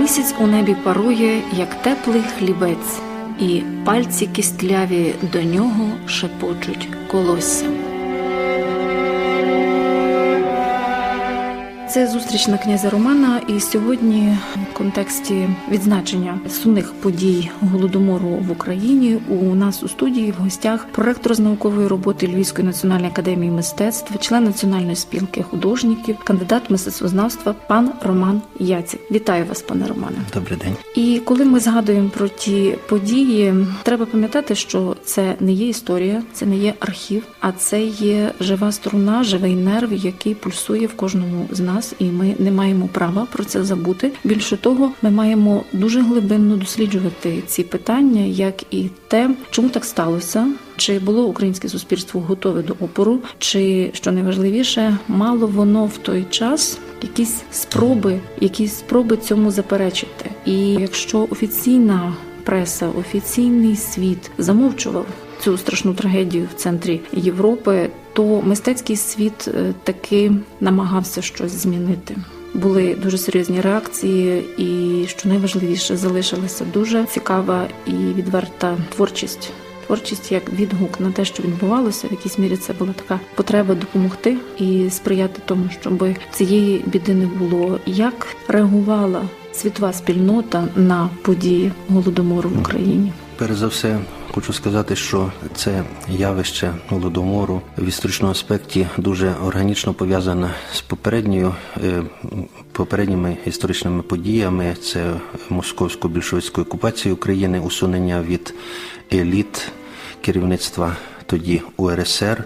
Місяць у небі парує, як теплий хлібець, і пальці кістляві до нього шепочуть колосся. Це зустріч на князя Романа, і сьогодні в контексті відзначення сумних подій голодомору в Україні у нас у студії в гостях проректор з наукової роботи Львівської національної академії мистецтв, член національної спілки художників, кандидат мистецтвознавства пан Роман Яцик. Вітаю вас, пане Романе. Добрий день. І коли ми згадуємо про ті події, треба пам'ятати, що це не є історія, це не є архів, а це є жива струна, живий нерв, який пульсує в кожному з нас, і ми не маємо права про це забути. Більше того, ми маємо дуже глибинно досліджувати ці питання, як і те, чому так сталося. Чи було українське суспільство готове до опору, чи що найважливіше, мало воно в той час якісь спроби, якісь спроби цьому заперечити. І якщо офіційна преса, офіційний світ замовчував цю страшну трагедію в центрі Європи, то мистецький світ е, таки намагався щось змінити. Були дуже серйозні реакції, і що найважливіше залишилася дуже цікава і відверта творчість. Творчість як відгук на те, що відбувалося, в якійсь мірі це була така потреба допомогти і сприяти тому, щоб цієї біди не було. Як реагувала світова спільнота на події голодомору в Україні? Перш за все, хочу сказати, що це явище голодомору в історичному аспекті дуже органічно пов'язане з попередньою е, попередніми історичними подіями. Це московсько-більшовицькою окупацією України, усунення від еліт керівництва тоді УРСР.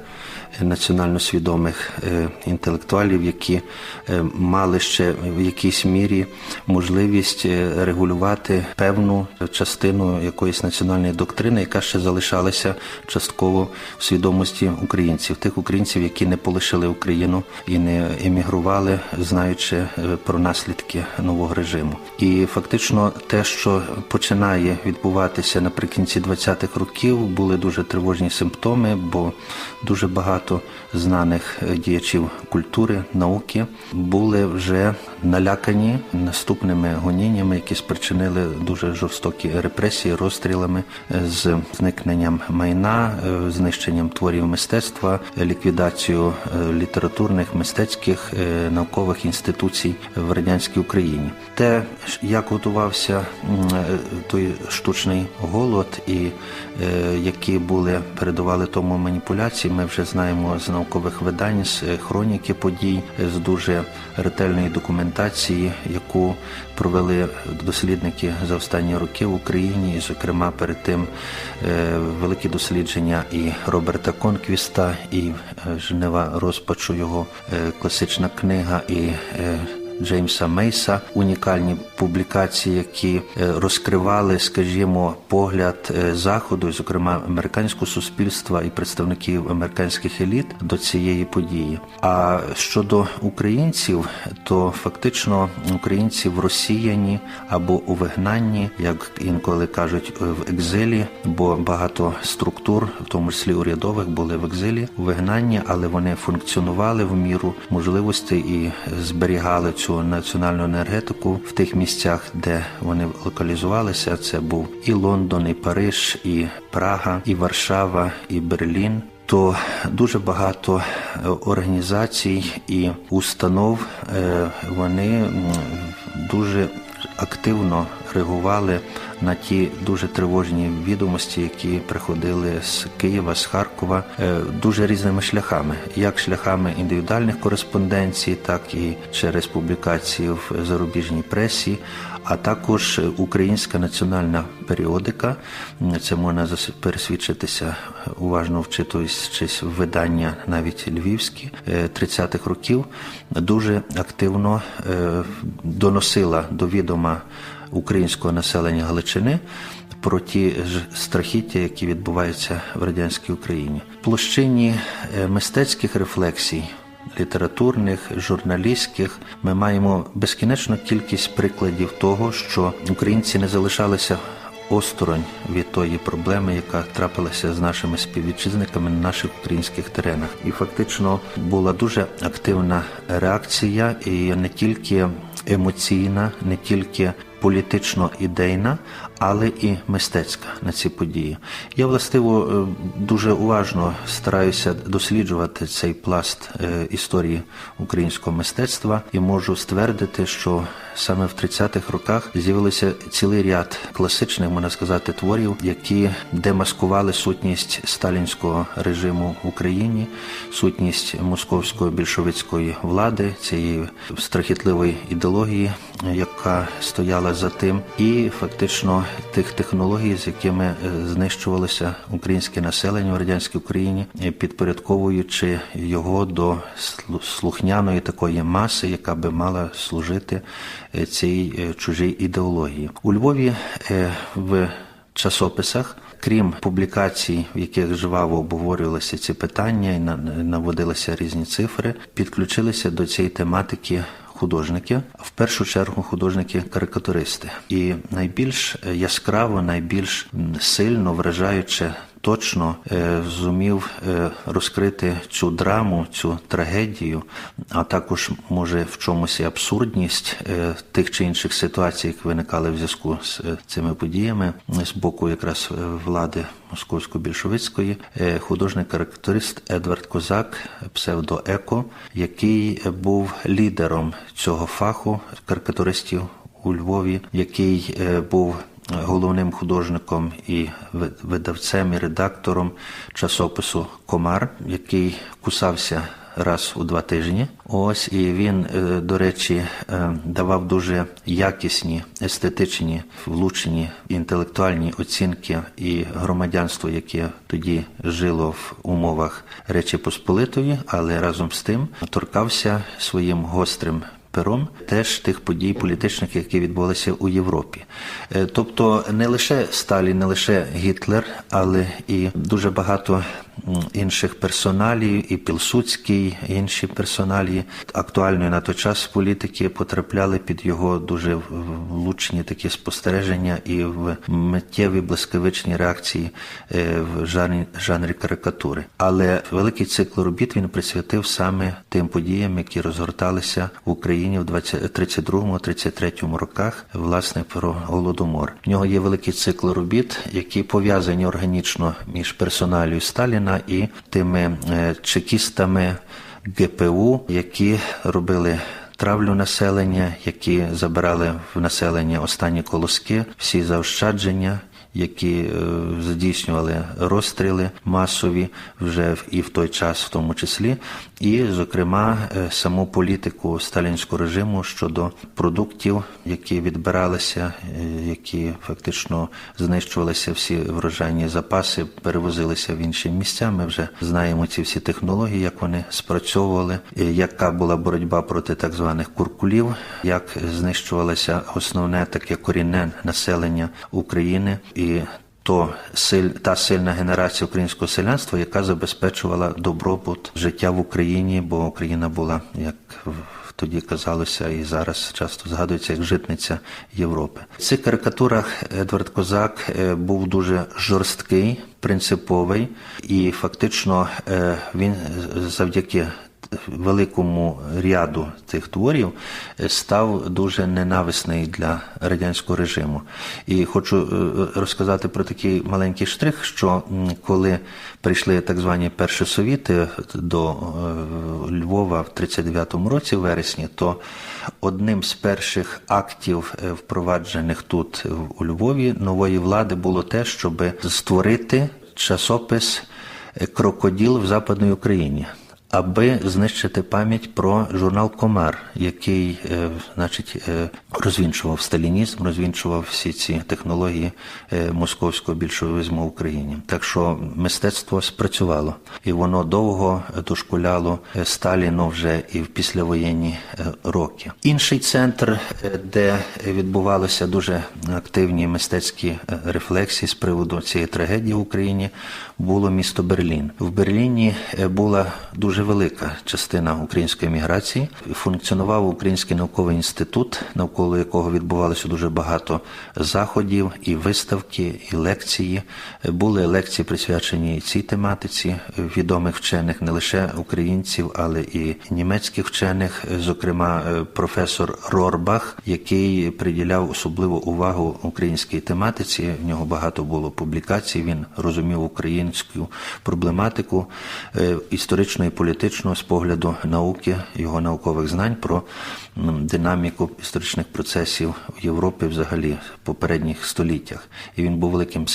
Національно свідомих е, інтелектуалів, які е, мали ще в якійсь мірі можливість е, регулювати певну частину якоїсь національної доктрини, яка ще залишалася частково в свідомості українців, тих українців, які не полишили Україну і не емігрували, знаючи про наслідки нового режиму. І фактично, те, що починає відбуватися наприкінці 20-х років, були дуже тривожні симптоми, бо дуже багато багато знаних діячів культури, науки були вже налякані наступними гоніннями, які спричинили дуже жорстокі репресії, розстрілами з зникненням майна, знищенням творів мистецтва, ліквідацію літературних, мистецьких наукових інституцій в радянській Україні. Те, як готувався той штучний голод, і які були передували тому маніпуляції, ми вже знаємо знаємо з наукових видань, з хроніки подій, з дуже ретельної документації, яку провели дослідники за останні роки в Україні, і, зокрема, перед тим великі дослідження і Роберта Конквіста, і Женева розпачу його класична книга і. Джеймса Мейса унікальні публікації, які розкривали, скажімо, погляд заходу, зокрема американського суспільства і представників американських еліт до цієї події. А щодо українців, то фактично українці в розсіяні або у вигнанні, як інколи кажуть, в екзилі, бо багато структур, в тому числі урядових, були в екзилі, у вигнанні, але вони функціонували в міру можливостей і зберігали цю національну енергетику в тих місцях, де вони локалізувалися. Це був і Лондон, і Париж, і Прага, і Варшава, і Берлін. То дуже багато організацій і установ вони дуже активно реагували на ті дуже тривожні відомості, які приходили з Києва, з Харкова, е, дуже різними шляхами, як шляхами індивідуальних кореспонденцій, так і через публікації в зарубіжній пресі. А також українська національна періодика, це можна пересвідчитися уважно вчитуючись в видання навіть львівські е, 30-х років, дуже активно е, доносила до відома українського населення Галичини про ті ж страхіття, які відбуваються в радянській Україні. Площині е, мистецьких рефлексій літературних, журналістських ми маємо безкінечну кількість прикладів того, що українці не залишалися осторонь від тої проблеми, яка трапилася з нашими співвітчизниками на наших українських теренах. І фактично була дуже активна реакція, і не тільки емоційна, не тільки політично ідейна, але і мистецька на ці події. Я властиво е, дуже уважно стараюся досліджувати цей пласт е, історії українського мистецтва і можу ствердити, що саме в 30-х роках з'явилися цілий ряд класичних, можна сказати, творів, які демаскували сутність сталінського режиму в Україні, сутність московської більшовицької влади, цієї страхітливої ідеології, яка стояла за тим, і фактично тих технологій, з якими е, знищувалося українське населення в радянській Україні, е, підпорядковуючи його до слухняної такої маси, яка би мала служити е, цій е, чужій ідеології. У Львові е, в часописах. Крім публікацій, в яких жваво обговорювалися ці питання і наводилися різні цифри, підключилися до цієї тематики художники, в першу чергу художники-карикатуристи. І найбільш яскраво, найбільш сильно вражаюче. Точно е, зумів е, розкрити цю драму, цю трагедію, а також може в чомусь і абсурдність е, тих чи інших ситуацій, які виникали в зв'язку з цими подіями. З боку якраз влади московсько-більшовицької, художник-карикатурист Едвард Козак, псевдоеко, який був лідером цього фаху карикатуристів у Львові, який був головним художником і видавцем і редактором часопису Комар, який кусався раз у два тижні. Ось і він, е, до речі, е, давав дуже якісні, естетичні, влучені інтелектуальні оцінки і громадянство, яке тоді жило в умовах Речі Посполитої, але разом з тим торкався своїм гострим пером теж тих подій політичних, які відбулися у Європі. Е, Тобто не лише Сталін, не лише Гітлер, але і дуже багато інших персоналій, і Пілсудський, і інші персоналії актуальної на той час політики потрапляли під його дуже влучні такі спостереження і в миттєві блискавичні реакції е, в жанрі, жанрі карикатури. Але великий цикл робіт він присвятив саме тим подіям, які розгорталися в Україні в 32-33 роках, власне, про голодомор. В нього є великий цикл робіт, які пов'язані органічно між персоналією Сталіна і тими е, чекістами ГПУ, які робили. Травлю населення, які забирали в населення останні колоски, всі заощадження, які е, здійснювали розстріли масові вже і в той час, в тому числі, і, зокрема, е, саму політику сталінського режиму щодо продуктів, які відбиралися, е, які фактично знищувалися всі врожайні запаси, перевозилися в інші місця. Ми вже знаємо ці всі технології, як вони спрацьовували, яка була боротьба проти так званих куркулів, як знищувалося основне таке корінне населення України то силь, та сильна генерація українського селянства, яка забезпечувала добробут життя в Україні, бо Україна була, як тоді казалося, і зараз часто згадується як житниця Європи. В цих карикатурах Едвард Козак е, був дуже жорсткий, принциповий, і фактично е, він завдяки великому ряду цих творів е, став дуже ненависний для радянського режиму. І хочу е, розказати про такий маленький штрих, що коли прийшли так звані перші совіти до е, Львова в 39-му році, в вересні, то одним з перших актів, е, впроваджених тут у Львові, нової влади було те, щоб створити часопис е, Крокоділ в Западній Україні. Аби знищити пам'ять про журнал Комар, який, е, значить, е, розвінчував сталінізм, розвінчував всі ці технології е, московського більшовизму в Україні. Так що мистецтво спрацювало, і воно довго дошкуляло Сталіну вже і в післявоєнні роки. Інший центр, де відбувалися дуже активні мистецькі рефлексії з приводу цієї трагедії в Україні, було місто Берлін. В Берліні була дуже велика частина української міграції. Функціонував Український науковий інститут, навколо якого відбувалося дуже багато заходів, і виставки, і лекції. Були лекції присвячені цій тематиці відомих вчених, не лише українців, але і німецьких вчених, зокрема е, професор Рорбах, який приділяв особливу увагу українській тематиці. В нього багато було публікацій. Він розумів українську проблематику е, історично і політично з погляду науки, його наукових знань про динаміку історичних процесів в Європі взагалі в попередніх століттях. І він був великим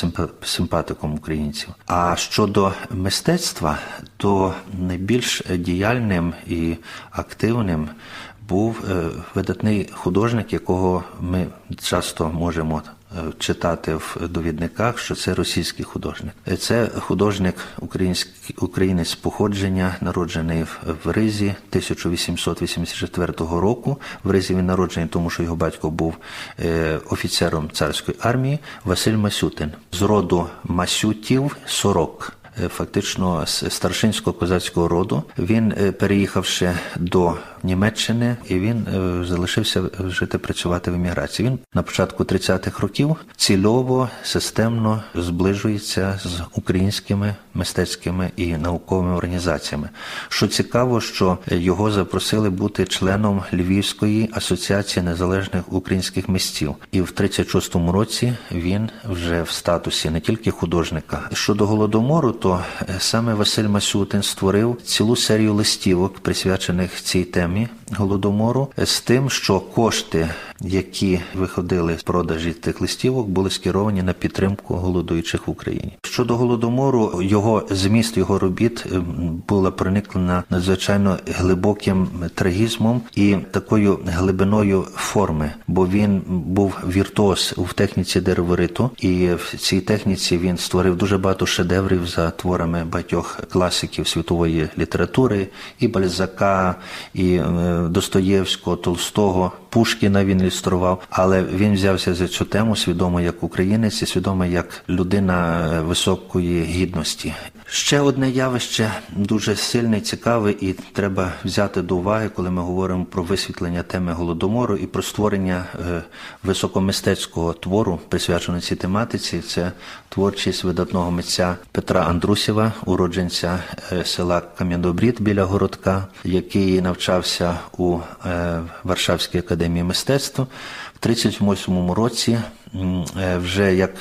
симпатиком українців. А щодо мистецтва, то найбільш діяльним і активним був е, видатний художник, якого ми часто можемо е, читати в довідниках, що це російський художник. Е, Це художник український українець походження, народжений в- Ризі 1884 року. В Ризі він народжений, тому що його батько був офіцером царської армії Василь Масютин з роду Масютів Сорок фактично з старшинського козацького роду. Він, е, переїхавши до Німеччини, і він е, залишився жити працювати в еміграції. Він на початку 30-х років цільово системно зближується з українськими мистецькими і науковими організаціями. Що цікаво, що його запросили бути членом Львівської асоціації незалежних українських містів, і в 36-му році він вже в статусі не тільки художника. Щодо голодомору, то е, саме Василь Масютин створив цілу серію листівок, присвячених цій темі голодомору, з тим, що кошти, які виходили з продажі тих листівок, були скеровані на підтримку голодуючих в Україні. Щодо голодомору, його зміст його робіт е, була прониклена надзвичайно глибоким трагізмом і такою глибиною форми, бо він був віртуоз в техніці деревориту, і в цій техніці він створив дуже багато шедеврів за творами багатьох класиків світової літератури, і Бальзака, і е, Достоєвського, Толстого. Пушкіна він ілюстрував, але він взявся за цю тему свідомо як українець і свідомо як людина е, високої гідності. Ще одне явище дуже сильне, і цікаве, і треба взяти до уваги, коли ми говоримо про висвітлення теми голодомору і про створення е, високомистецького твору, присвяченого цій тематиці. Це творчість видатного митця Петра Андрусєва, уродженця е, села Кам'янобрід біля городка, який навчався у е, Варшавській академії мистецтв. В 38-му році, вже як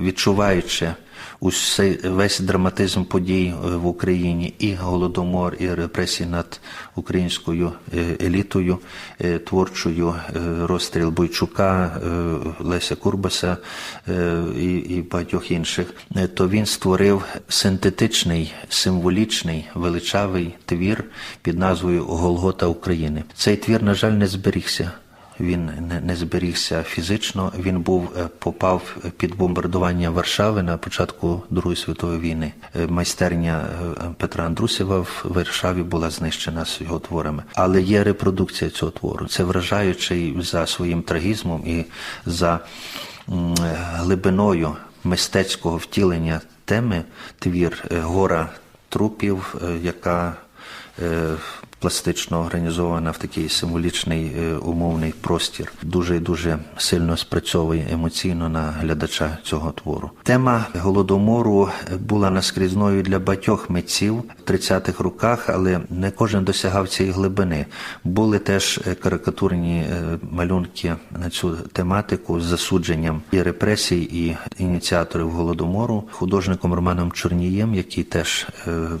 відчуваючи усей весь драматизм подій е, в Україні, і голодомор, і репресії над українською е, елітою, е, творчою розстріл Бойчука, Леся Курбаса і, і багатьох інших, то він створив синтетичний, символічний, величавий твір під назвою Голгота України. Цей твір, на жаль, не зберігся. Він не, зберігся фізично. Він був е, попав під бомбардування Варшави на початку Другої світової війни. Е, Майстерня е, Петра Андрусєва в Варшаві була знищена з його творами. Але є репродукція цього твору. Це вражаючий за своїм трагізмом і за глибиною мистецького втілення теми твір гора трупів, яка пластично організована в такий символічний е, умовний простір. Дуже дуже сильно спрацьовує емоційно на глядача цього твору. Тема голодомору була наскрізною для багатьох митців в 30-х роках, але не кожен досягав цієї глибини. Були теж е, карикатурні е, малюнки на цю тематику з засудженням і репресій, і ініціаторів голодомору, художником Романом Чорнієм, який теж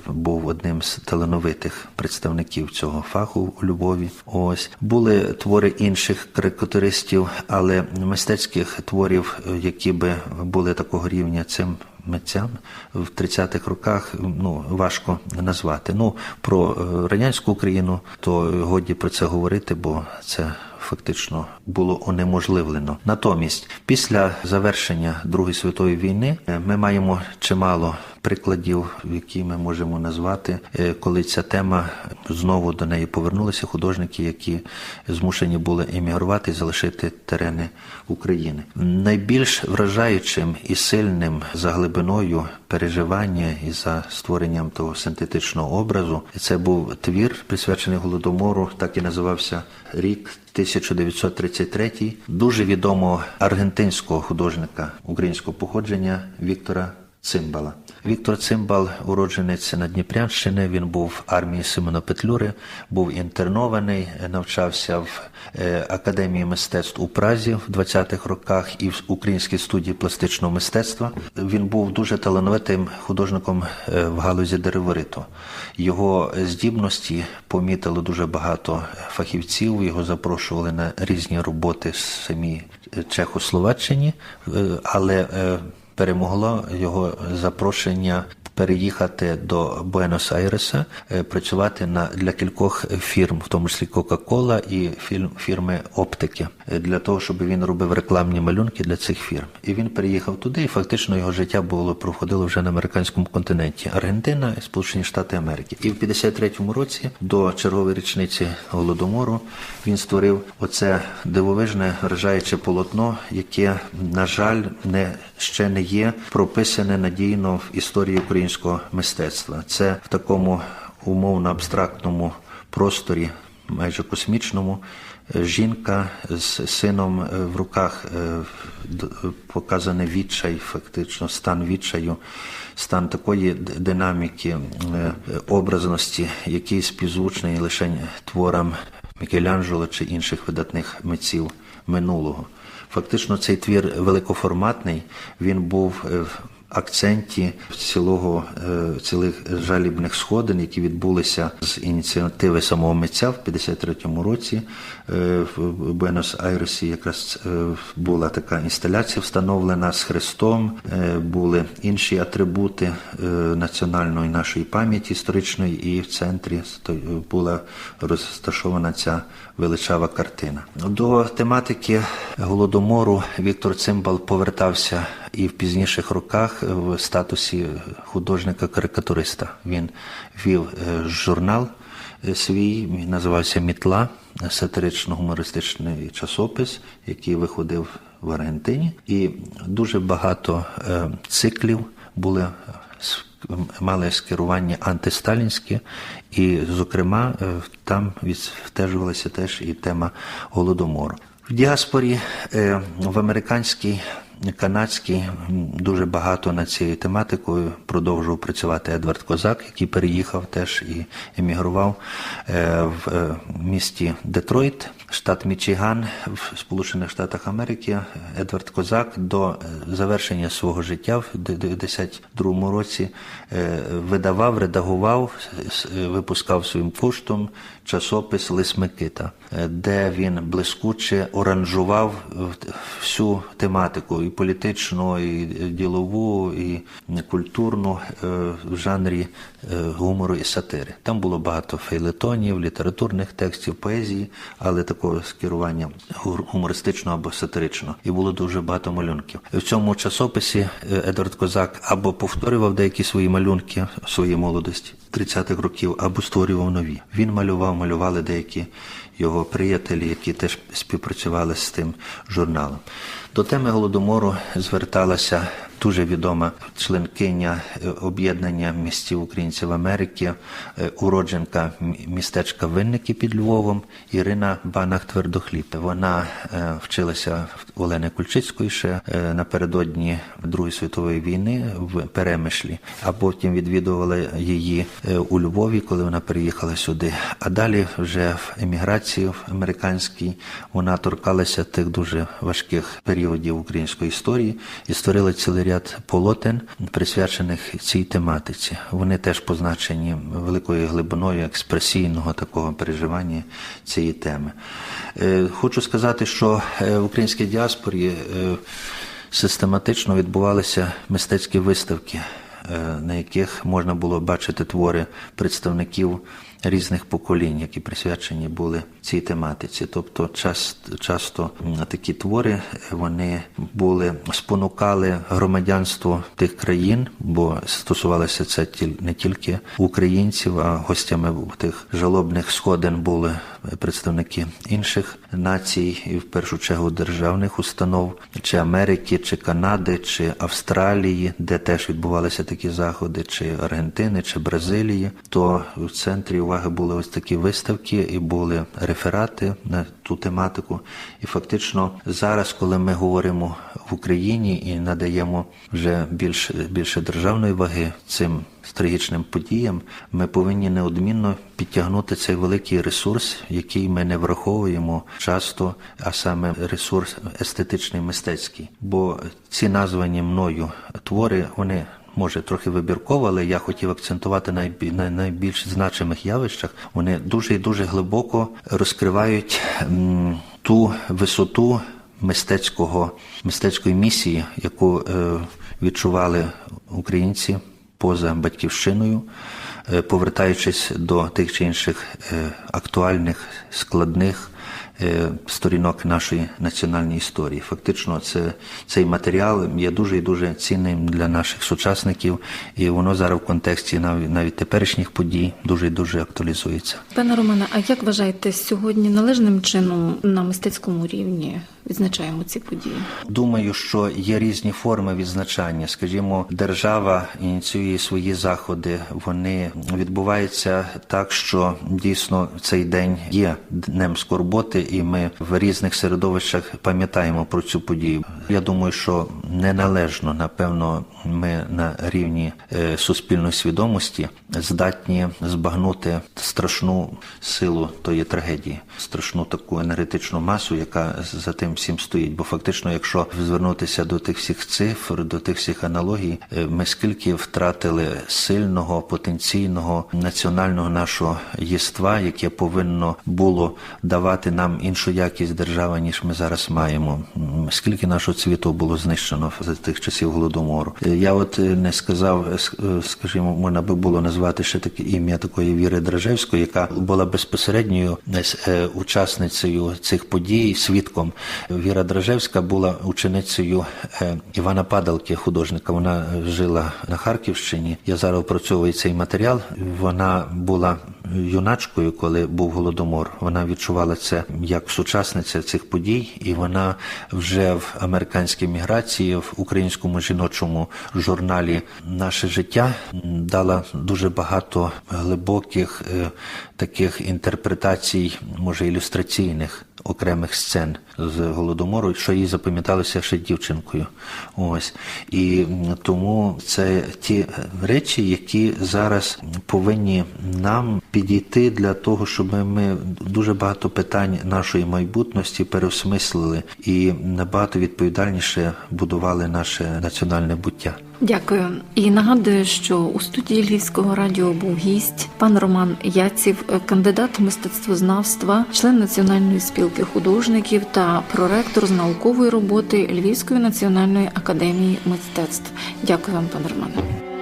був одним з талановитих представників цього фаху у Львові. Ось були твори інших карикатуристів, але мистецьких творів, які би були такого рівня цим митцям в 30-х роках ну важко назвати. Ну про е, радянську Україну то годі про це говорити, бо це фактично було унеможливлено. Натомість, після завершення Другої світової війни, е, ми маємо чимало прикладів, які ми можемо назвати, е, коли ця тема знову до неї повернулися. Художники, які змушені були емігрувати і залишити терени України. Найбільш вражаючим і сильним за глибиною переживання і за створенням того синтетичного образу, це був твір, присвячений голодомору, так і називався рік 1933 дуже відомого аргентинського художника українського походження Віктора Цимбала. Віктор Цимбал, уродженець на Дніпрянщини. Він був в армії Симона Петлюри, був інтернований, навчався в е, академії мистецтв у Празі в 20-х роках і в українській студії пластичного мистецтва. Він був дуже талановитим художником е, в галузі деревориту. Його здібності помітили дуже багато фахівців. Його запрошували на різні роботи в самій Чехословаччині, е, але перемогло його запрошення переїхати до Буенос-Айреса, е, працювати на для кількох фірм, в тому числі Кока-Кола і фірми Оптики, е, для того, щоб він робив рекламні малюнки для цих фірм. І він переїхав туди, і фактично його життя було проходило вже на американському континенті Аргентина Сполучені Штати Америки. І в 53-му році до чергової річниці голодомору він створив оце дивовижне вражаюче полотно, яке, на жаль, не ще не є прописане надійно в історії українського мистецтва. Це в такому умовно абстрактному просторі, майже космічному. Жінка з сином е, в руках е, показаний відчай, фактично стан відчаю, стан такої динаміки, е, образності, який співзвучний лише творам Мікеланджело чи інших видатних митців минулого. Фактично, цей твір великоформатний. Він був акценті цілого е, цілих жалібних сходин, які відбулися з ініціативи самого митця в 53-му році. Е, В Буенос-Айресі якраз е, була така інсталяція встановлена з Христом. Були інші атрибути національної нашої пам'яті історичної, і в центрі була розташована ця величава картина. До тематики голодомору Віктор Цимбал повертався і в пізніших роках в статусі художника-карикатуриста. Він вів е, журнал е, свій, називався Мітла, сатирично-гумористичний часопис, який виходив в Аргентині, і дуже багато е, циклів були с- мали скерування антисталінське, і, зокрема, е, там відстежувалася теж і тема голодомору. В діаспорі е, в американській, канадській дуже багато над цією тематикою продовжував працювати Едвард Козак, який переїхав теж і емігрував е, в е, місті Детройт, штат Мічиган в Сполучених Штатах Америки. Едвард Козак до е, завершення свого життя в 92 році видавав, редагував, випускав своїм коштом часопис Лис Микита, де він блискуче оранжував всю тематику політичну, і ділову, і культурну е, в жанрі е, гумору і сатири. Там було багато фейлетонів, літературних текстів, поезії, але такого скерування гумористичного або сатиричного. І було дуже багато малюнків. В цьому часописі е, Едвард Козак або повторював деякі свої малюнки в своїй молодості 30-х років, або створював нові. Він малював, малювали деякі його приятелі, які теж співпрацювали з тим журналом. До теми голодомору зверталася дуже відома членкиня е, об'єднання містів українців Америки, е, уродженка містечка Винники під Львовом Ірина Банах Твердохліб. Вона е, вчилася в Олени Кульчицької ще напередодні Другої світової війни в Перемишлі, а потім відвідувала її у Львові, коли вона приїхала сюди. А далі вже в еміграції в американській вона торкалася тих дуже важких періодів української історії і створила цілий ряд полотен, присвячених цій тематиці. Вони теж позначені великою глибиною експресійного такого переживання цієї теми. Е, Хочу сказати, що е, в українській діаспорі е, систематично відбувалися мистецькі виставки, на яких можна було бачити твори представників різних поколінь, які присвячені були цій тематиці. Тобто, час, часто такі твори е, вони були спонукали громадянство тих країн, бо стосувалося це не тільки українців, а гостями тих жалобних сходин були представники інших націй, і в першу чергу державних установ, чи Америки, чи Канади, чи Австралії, де теж відбувалися такі заходи, чи Аргентини, чи Бразилії, то в центрі уваги були ось такі виставки і були реферати на ту тематику. І фактично зараз, коли ми говоримо в Україні і надаємо вже більш, більше державної ваги цим стратегічним подіям, ми повинні неодмінно підтягнути цей великий ресурс, який ми не враховуємо часто, а саме ресурс естетичний мистецький. Бо ці названі мною твори, вони. Може, трохи вибірково, але я хотів акцентувати на найбільш значимих явищах. Вони дуже і дуже глибоко розкривають ту висоту мистецького мистецької місії, яку е, відчували українці поза батьківщиною, е, повертаючись до тих чи інших е, актуальних, складних сторінок нашої національної історії. Фактично, це, цей матеріал є дуже і дуже цінним для наших сучасників, і воно зараз в контексті навіть, навіть теперішніх подій дуже і дуже актуалізується. Пане Романе, а як вважаєте, сьогодні належним чином на мистецькому рівні відзначаємо ці події? Думаю, що є різні форми відзначання. Скажімо, держава ініціює свої заходи. Вони відбуваються так, що дійсно цей день є днем скорботи, і ми в різних середовищах пам'ятаємо про цю подію. Я думаю, що неналежно, напевно, ми на рівні е, суспільної свідомості здатні збагнути страшну силу тої трагедії, страшну таку енергетичну масу, яка за тим всім стоїть. Бо фактично, якщо звернутися до тих всіх цифр, до тих всіх аналогій, е, ми скільки втратили сильного потенційного національного нашого єства, яке повинно було давати нам іншу якість держави, ніж ми зараз маємо. Скільки нашого цвіту було знищено за тих часів голодомору? Е, Я от е, не сказав, скажімо, можна би було назвати ще таке ім'я такої Віри Дрожевської, яка була безпосередньою учасницею цих подій, свідком. Віра Дрожевська була ученицею е, Івана Падалки, художника. Вона жила на Харківщині. Я зараз опрацьовую цей матеріал. Вона була юначкою, коли був голодомор. Вона відчувала це як сучасниця цих подій, і вона вже в американській міграції в українському жіночому журналі Наше життя дала дуже багато глибоких е, таких інтерпретацій, може ілюстраційних окремих сцен з голодомору, що їй запам'яталося ще дівчинкою. Ось і тому це ті речі, які зараз повинні нам підійти для того, щоб ми дуже багато питань нашої майбутності переосмислили і набагато відповідальніше будували наше національне буття. Дякую. І нагадую, що у студії Львівського радіо був гість пан Роман Яців, кандидат мистецтвознавства, член Національної спілки художників та проректор з наукової роботи Львівської національної академії мистецтв. Дякую вам, пане Романе.